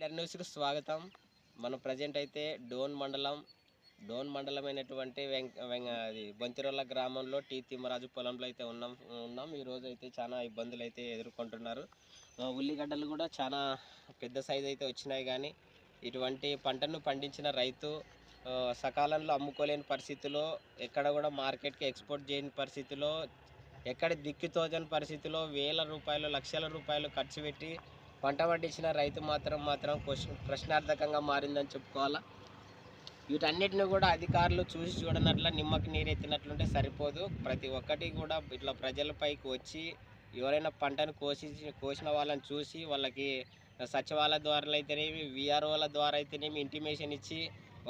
Leader న్యూస్కి స్వాగతం. మన ప్రజెంట్ అయితే డోన్ మండలం డోన్ మండలమైనటువంటి వెంక వెంక అది బంతిరోళ్ళ గ్రామంలో టీ తిమ్మరాజు పొలంలో అయితే ఉన్నాం ఉన్నాం. ఈ రోజు అయితే చాలా ఇబ్బందులు అయితే ఎదుర్కొంటున్నారు ఉల్లిగడ్డలు కూడా చాలా పెద్ద సైజు అయితే వచ్చినాయి కానీ ఇటువంటి పంటను పండించిన రైతు సకాలంలో అమ్ముకోలేని పరిస్థితిలో ఎక్కడ కూడా మార్కెట్కి ఎక్స్పోర్ట్ చేయని పరిస్థితిలో ఎక్కడ దిక్కుతోచని పరిస్థితిలో వేల రూపాయలు లక్షల రూపాయలు ఖర్చు పెట్టి పంట పండించిన రైతు మాత్రం మాత్రం క్వశ్చన్ ప్రశ్నార్థకంగా మారిందని చెప్పుకోవాలా? వీటన్నిటిని కూడా అధికారులు చూసి చూడనట్ల నిమ్మకి నీరు ఎత్తినట్లుంటే సరిపోదు. ప్రతి ఒక్కటి కూడా ఇట్లా ప్రజలపైకి వచ్చి ఎవరైనా పంటను కోసి కోసిన వాళ్ళని చూసి వాళ్ళకి సచివాలయ ద్వారా అయితేనేమి విఆర్ఓల ద్వారా అయితేనేమి ఇంటిమేషన్ ఇచ్చి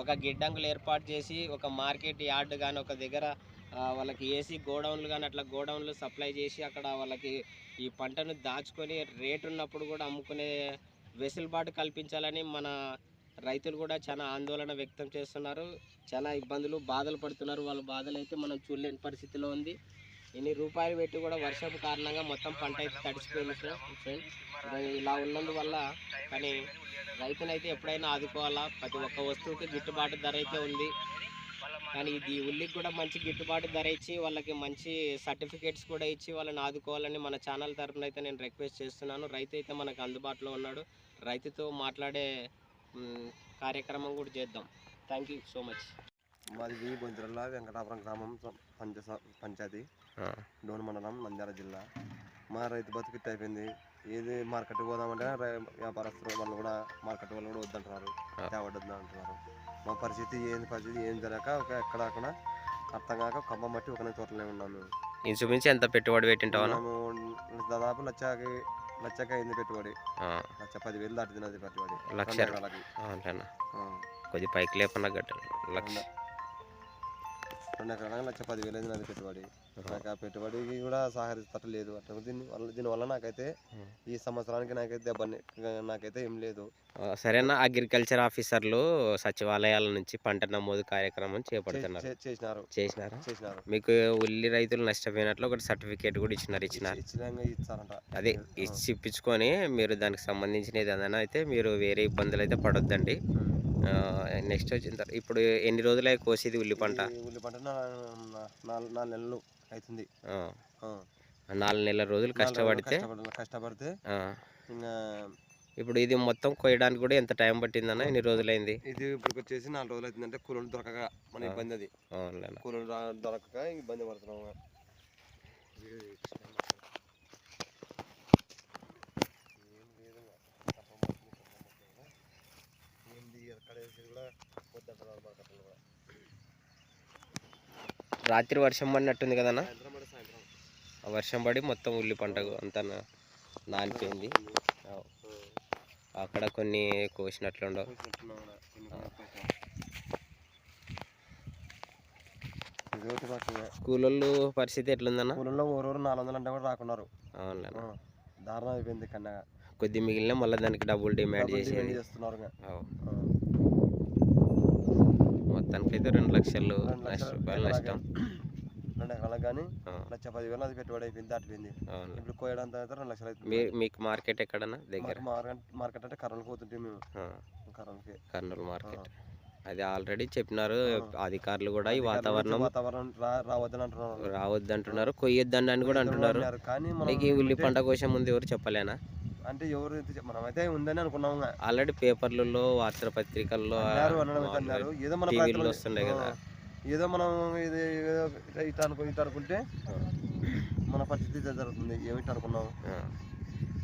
ఒక గిడ్డంగులు ఏర్పాటు చేసి ఒక మార్కెట్ యార్డ్ కానీ ఒక దగ్గర వాళ్ళకి ఏసీ గోడౌన్లు కానీ అట్లా గోడౌన్లు సప్లై చేసి అక్కడ వాళ్ళకి ఈ పంటను దాచుకొని రేటు ఉన్నప్పుడు కూడా అమ్ముకునే వెసులుబాటు కల్పించాలని మన రైతులు కూడా చాలా ఆందోళన వ్యక్తం చేస్తున్నారు. చాలా ఇబ్బందులు బాధలు పడుతున్నారు. వాళ్ళ బాధలు అయితే మనం చూడలేని పరిస్థితిలో ఉంది. ఇన్ని రూపాయలు పెట్టి కూడా వర్షం కారణంగా మొత్తం పంట అయితే తడిచిపోయింది ఫ్రెండ్ ఇలా ఉన్నందువల్ల కానీ రైతునైతే ఎప్పుడైనా ఆదుకోవాలా? ప్రతి ఒక్క వస్తువుకి గిట్టుబాటు ధర అయితే ఉంది. కానీ ఇది ఉల్లికి కూడా మంచి గిట్టుబాటు ధర ఇచ్చి వాళ్ళకి మంచి సర్టిఫికేట్స్ కూడా ఇచ్చి వాళ్ళని ఆదుకోవాలని మన ఛానల్ తరఫున అయితే నేను రిక్వెస్ట్ చేస్తున్నాను. రైతు అయితే మనకు అందుబాటులో ఉన్నాడు. రైతుతో మాట్లాడే కార్యక్రమం కూడా చేద్దాం. థ్యాంక్ యూ సో మచ్ మాది వి బొంతిరల్ల వెంకటాపురం గ్రామం స- పంచ స- పంచాయతీ డోన్ మండలం నంద్యాల జిల్లా. మా రైతు బతుకు అయిపోయింది. ఏది మార్కెట్కి పోదామంటే వ్యాపారస్తులు వాళ్ళు కూడా మార్కెట్ వాళ్ళు కూడా వద్దంటున్నారు. ఆ. తేవద్దు అంటున్నారు. మా పరిస్థితి ఏంది పరిస్థితి ఏం జరగక ఒక ఎక్కడ అక్కడ అర్థం కాక కమ్మం బట్టి ఒకనే తోటలే ఉన్నాం మేము. ఇంచుమించు ఎంత పెట్టుబడి పెట్టింటావా? దాదాపు లక్షకి లక్షకి అయింది పెట్టుబడి. లక్ష పదివేలు దాటింది అది పెట్టుబడి. లక్ష. కొద్ది పైకి లేకుండా గట్ట లక్ష. రెండు ఎకరాలకు లక్ష పదివేలు అయింది నాది పెట్టుబడి. నాకు ఆ పెట్టుబడికి కూడా సహకరిస్తట లేదు. అట్లా దీని వల్ల దీనివల్ల నాకైతే. ఈ సంవత్సరానికి నాకైతే దెబ్బ నాకైతే ఏం లేదు. సరేనా? అగ్రికల్చర్ ఆఫీసర్లు సచివాలయాల నుంచి పంట నమోదు కార్యక్రమం చేపడుతున్నారు. చేసినారు. చేసినారా? చేసినారు. మీకు ఉల్లి రైతులు నష్టపోయినట్లు ఒకటి సర్టిఫికేట్ కూడా ఇచ్చినారు ఇచ్చినారు. ఇచ్చారంట అదే. ఇచ్చి ఇప్పించుకొని మీరు దానికి సంబంధించిన ఏదైనా అయితే మీరు వేరే ఇబ్బందులు అయితే పడొద్దండి. నెక్స్ట్ వచ్చిన తర్వాత ఇప్పుడు ఎన్ని రోజులై కోసేది ఉల్లి పంట ఉల్లి పంట నాలుగు నెలలు అవుతుంది. నాలుగు నెలల రోజులు కష్టపడితే? కష్టపడ- కష్టపడితే ఆ, ఇంకా ఇప్పుడు ఇది మొత్తం కోయడానికి కూడా ఎంత టైం పట్టిందన్న? ఎన్ని రోజులైంది? ఇది ఇప్పుడు వచ్చేసి నాలుగు రోజులు అవుతుందంటే కూలీలు దొరకక మన. ఇబ్బంది అది. అవునులేనా కూలీలు రా- దొరకక ఇబ్బంది పడుతున్నాం. రాత్రి వర్షం పడినట్టుంది కదన్నా? సాయంత్రం పడి సాయంత్రం. ఆ వర్షం పడి మొత్తం ఉల్లి పంట అంతా నానిపోయింది. అక్కడ కొన్ని కోసినట్లుండవు. కూలోళ్ళు పరిస్థితి ఎట్లుందన్న? కూలీల్లో ఊరూరు నాలుగు వందలు అంటే కూడా రాకున్నారు. దారుణం అయిపోయింది కన్నగా. కొద్ది మిగిలిన మళ్ళీ దానికి డబ్బులు డిమాండ్ డిమాండ్ చేస్తున్నారు అయితే రెండు లక్షలు రూపాయలు నష్టం. రెండు ఎకరాలకు కానీ? లక్ష పదివేలు అది పెట్టుబడి అయిపోయింది దాటిపోయింది. ఇప్పుడు కోయడానికి అయితే రెండు లక్షలు అవుతుంది. మీకు మార్కెట్ ఎక్కడన్నా దగ్గర? మార్కెట్ అంటే కర్నూలు పోతుంటే మేము. కర్నూలుకి. కర్నూలు మార్కెట్. అది ఆల్రెడీ చెప్పినారు. అధికారులు కూడా ఈ వాతావరణం రావద్దు అంటున్నారు. కొయ్యొద్దండి అని కూడా అంటున్నారు. కానీ మనం నీకు ఈ ఉల్లి పంట కోసం ముందు ఎవరు చెప్పలేనా? అంటే ఎవరు మనమైతే ఉందని అనుకున్నాం ఇంకా. ఆల్రెడీ పేపర్లలో వార్తాపత్రికల్లో అన్నారు ఏదో మన వస్తుండే కదా. ఏదో మనం ఇది ఏదో ఇట్లా ఇట్లా అనుకో ఇట్లా అనుకుంటే మన పరిస్థితి జరుగుతుంది. ఏమిటి అనుకున్నాం ఆ.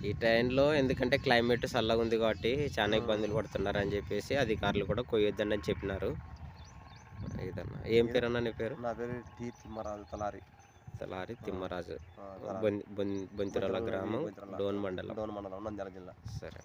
ఈ టైంలో ఎందుకంటే క్లైమేట్ చల్లగా ఉంది కాబట్టి చాలా. ఇబ్బందులు పడుతున్నారు అని చెప్పేసి అధికారులు కూడా కొయ్యొద్దండి అని చెప్పినారు. ఇదన్నా ఏం పేరు అన్న నీ పేరు? నా పేరు టీ తిమ్మరాజు తలారి. తలారి తిమ్మరాజు ఆ, తలారి. బొన్ బొన్ బొంతిరల బొంతిరాల గ్రామం బొంతిరాల. డోన్ మండలం డోన్ మండలం నంద్యాల జిల్లా సరే